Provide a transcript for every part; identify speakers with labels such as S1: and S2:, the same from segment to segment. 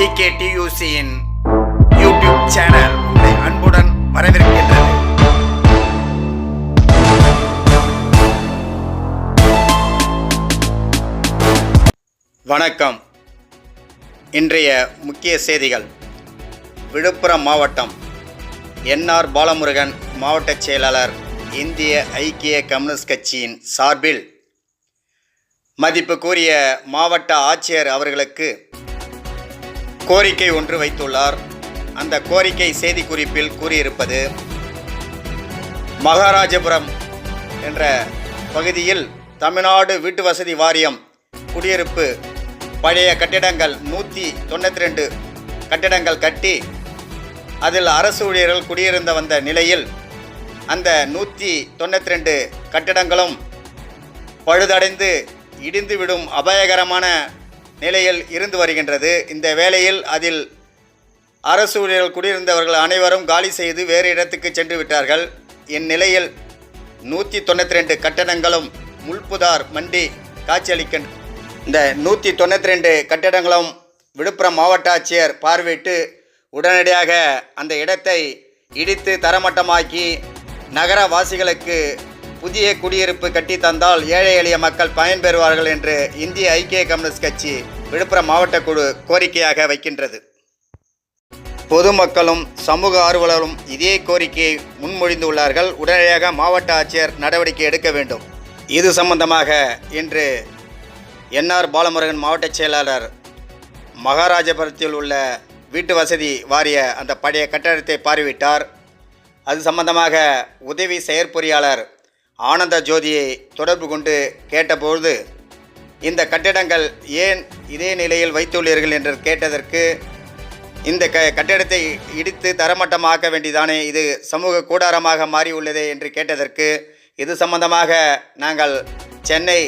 S1: Decay YouTube channel உங்களை அன்புடன் வரவேற்கின்றது. வணக்கம். இன்றைய முக்கிய செய்திகள். விழுப்புரம் மாவட்டம் என்ஆர் பாலமுருகன் மாவட்ட செயலாளர் இந்திய ஐக்கிய கம்யூனிஸ்ட் கட்சியின் சார்பில் மதிப்புக்குரிய மாவட்ட ஆட்சியர் அவர்களுக்கு கோரிக்கை ஒன்று வைத்துள்ளார். அந்த கோரிக்கை செய்திக்குறிப்பில் கூறியிருப்பது மகாராஜபுரம் என்ற பகுதியில் தமிழ்நாடு வீட்டு வசதி வாரியம் குடியிருப்பு பழைய கட்டிடங்கள் நூற்றி தொண்ணூற்றி ரெண்டு கட்டிடங்கள் கட்டி அதில் அரசு ஊழியர்கள் குடியிருந்த வந்த நிலையில் அந்த நூற்றி தொண்ணூற்றி ரெண்டு கட்டிடங்களும் பழுதடைந்து இடிந்து விடும் அபாயகரமான நிலையில் இருந்து வருகின்றது. இந்த வேளையில் அதில் அரசு ஊழியர்கள் குடியிருந்தவர்கள் அனைவரும் காலி செய்து வேறு இடத்துக்கு சென்று விட்டார்கள். இந்நிலையில் நூற்றி தொண்ணூற்றி ரெண்டு கட்டடங்களும் முள்புதார் மண்டி காட்சியளிக்க இந்த நூற்றி தொண்ணூற்றி ரெண்டு கட்டடங்களும் விழுப்புரம் மாவட்ட ஆட்சியர் பார்வையிட்டு உடனடியாக அந்த இடத்தை இடித்து தரமட்டமாக்கி நகரவாசிகளுக்கு புதிய குடியிருப்பு கட்டி தந்தால் ஏழை எளிய மக்கள் பயன்பெறுவார்கள் என்று இந்திய ஐக்கிய கம்யூனிஸ்ட் கட்சி விழுப்புரம் மாவட்ட குழு கோரிக்கையாக வைக்கின்றது. பொதுமக்களும் சமூக ஆர்வலரும் இதே கோரிக்கையை முன்மொழிந்துள்ளார்கள். உடனடியாக மாவட்ட ஆட்சியர் நடவடிக்கை எடுக்க வேண்டும். இது சம்பந்தமாக இன்று என்ஆர் பாலமுருகன் மாவட்ட செயலாளர் மகாராஜபுரத்தில் உள்ள வீட்டு வசதி வாரிய அந்த பழைய கட்டடத்தை பார்வையிட்டார். அது சம்பந்தமாக உதவி செயற்பொறியாளர் ஆனந்த ஜோதியை தொடர்பு கொண்டு கேட்டபொழுது இந்த கட்டிடங்கள் ஏன் இதே நிலையில் வைத்துள்ளீர்கள் என்று கேட்டதற்கு இந்த க கட்டிடத்தை இடித்து தரமட்டமாக்க வேண்டியதானே இது சமூக கூடாரமாக மாறியுள்ளதே என்று கேட்டதற்கு இது சம்பந்தமாக நாங்கள் சென்னை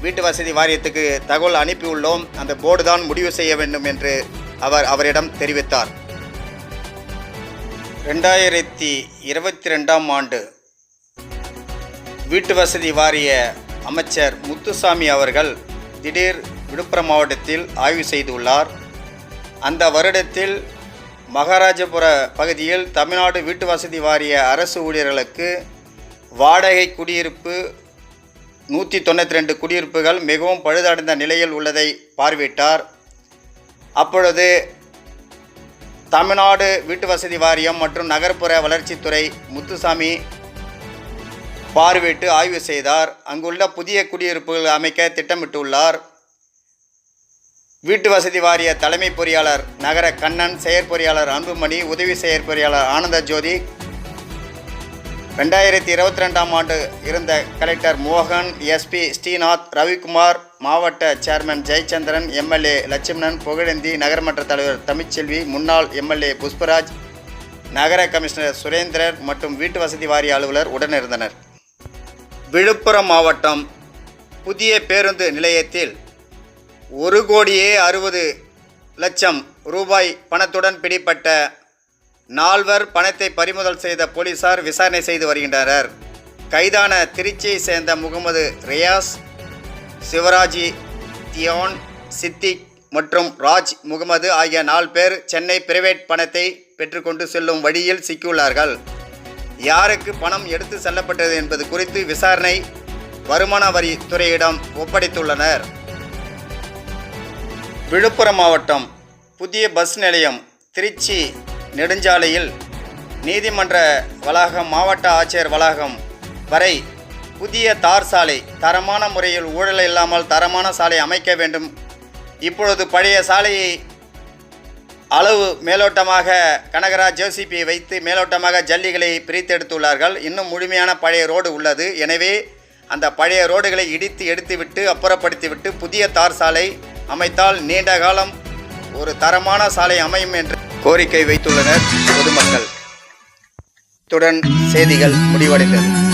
S1: வீட்டு வசதி வாரியத்துக்கு தகவல் அனுப்பியுள்ளோம். அந்த போர்டு தான் முடிவு செய்ய வேண்டும் என்று அவர் அவரிடம் தெரிவித்தார். ரெண்டாயிரத்தி இருபத்தி ரெண்டாம் ஆண்டு வீட்டு வசதி வாரிய அமைச்சர் முத்துசாமி அவர்கள் திடீர் விழுப்புரம் மாவட்டத்தில் ஆய்வு செய்துள்ளார். அந்த வருடத்தில் மகாராஜபுர பகுதியில் தமிழ்நாடு வீட்டு வசதி வாரிய அரசு ஊழியர்களுக்கு வாடகை குடியிருப்பு நூற்றி தொண்ணூற்றி ரெண்டு குடியிருப்புகள் மிகவும் பழுதடைந்த நிலையில் உள்ளதை பார்வையிட்டார். அப்பொழுது தமிழ்நாடு வீட்டு வசதி வாரியம் மற்றும் நகர்ப்புற வளர்ச்சித்துறை முத்துசாமி பார்வையிட்டு ஆய்வு செய்தார். அங்குள்ள புதிய குடியிருப்புகள் அமைக்க திட்டமிட்டுள்ளார். வீட்டு வசதி வாரிய தலைமை பொறியாளர் நகர கண்ணன் செயற்பொறியாளர் அன்புமணி உதவி செயற்பொறியாளர் ஆனந்த ஜோதி ரெண்டாயிரத்தி இருபத்தி ரெண்டாம் ஆண்டு இருந்த கலெக்டர் மோகன் எஸ்பி ஸ்ரீநாத் ரவிக்குமார் மாவட்ட சேர்மன் ஜெயச்சந்திரன் எம்எல்ஏ லட்சுமணன் புகழேந்தி நகர்மன்ற தலைவர் தமிழ்ச்செல்வி முன்னாள் எம்எல்ஏ புஷ்பராஜ் நகர கமிஷனர் சுரேந்திரர் மற்றும் வீட்டு வசதி வாரிய அலுவலர் உடனிருந்தனர் விழுப்புரம் மாவட்டம் புதிய பேருந்து நிலையத்தில் ஒரு கோடியே அறுபது லட்சம் ரூபாய் பணத்துடன் பிடிப்பட்ட நால்வர் பணத்தை பறிமுதல் செய்த போலீசார் விசாரணை செய்து வருகின்றனர். கைதான திருச்சியை சேர்ந்த முகமது ரியாஸ் சிவராஜி தியோன் சித்திக் மற்றும் ராஜ் முகமது ஆகிய நாலு பேர் சென்னை பிரைவேட் பணத்தை பெற்றுக்கொண்டு செல்லும் வழியில் சிக்கியுள்ளார்கள். யாருக்கு பணம் எடுத்து செல்லப்பட்டது என்பது குறித்து விசாரணை வருமான வரி துறையிடம் ஒப்படைத்துள்ளனர். விழுப்புரம் மாவட்டம் புதிய பஸ் நிலையம் திருச்சி நெடுஞ்சாலையில் நீதிமன்ற வளாகம் மாவட்ட ஆட்சியர் வளாகம் வரை புதிய தார் சாலை தரமான முறையில் ஊழல் இல்லாமல் தரமான சாலை அமைக்க வேண்டும். இப்பொழுது பழைய சாலையை அளவு மேலோட்டமாக கனகராஜ் ஜேசிபியை வைத்து மேலோட்டமாக ஜல்லிகளை பிரித்தெடுத்துள்ளார்கள். இன்னும் முழுமையான பழைய ரோடு உள்ளது. எனவே அந்த பழைய ரோடுகளை இடித்து எடுத்துவிட்டு அப்புறப்படுத்திவிட்டு புதிய தார் சாலை அமைத்தால் நீண்ட காலம் ஒரு தரமான சாலை அமையும் என்று கோரிக்கை வைத்துள்ளனர் பொதுமக்கள். இத்துடன் செய்திகள் முடிவடைந்தது.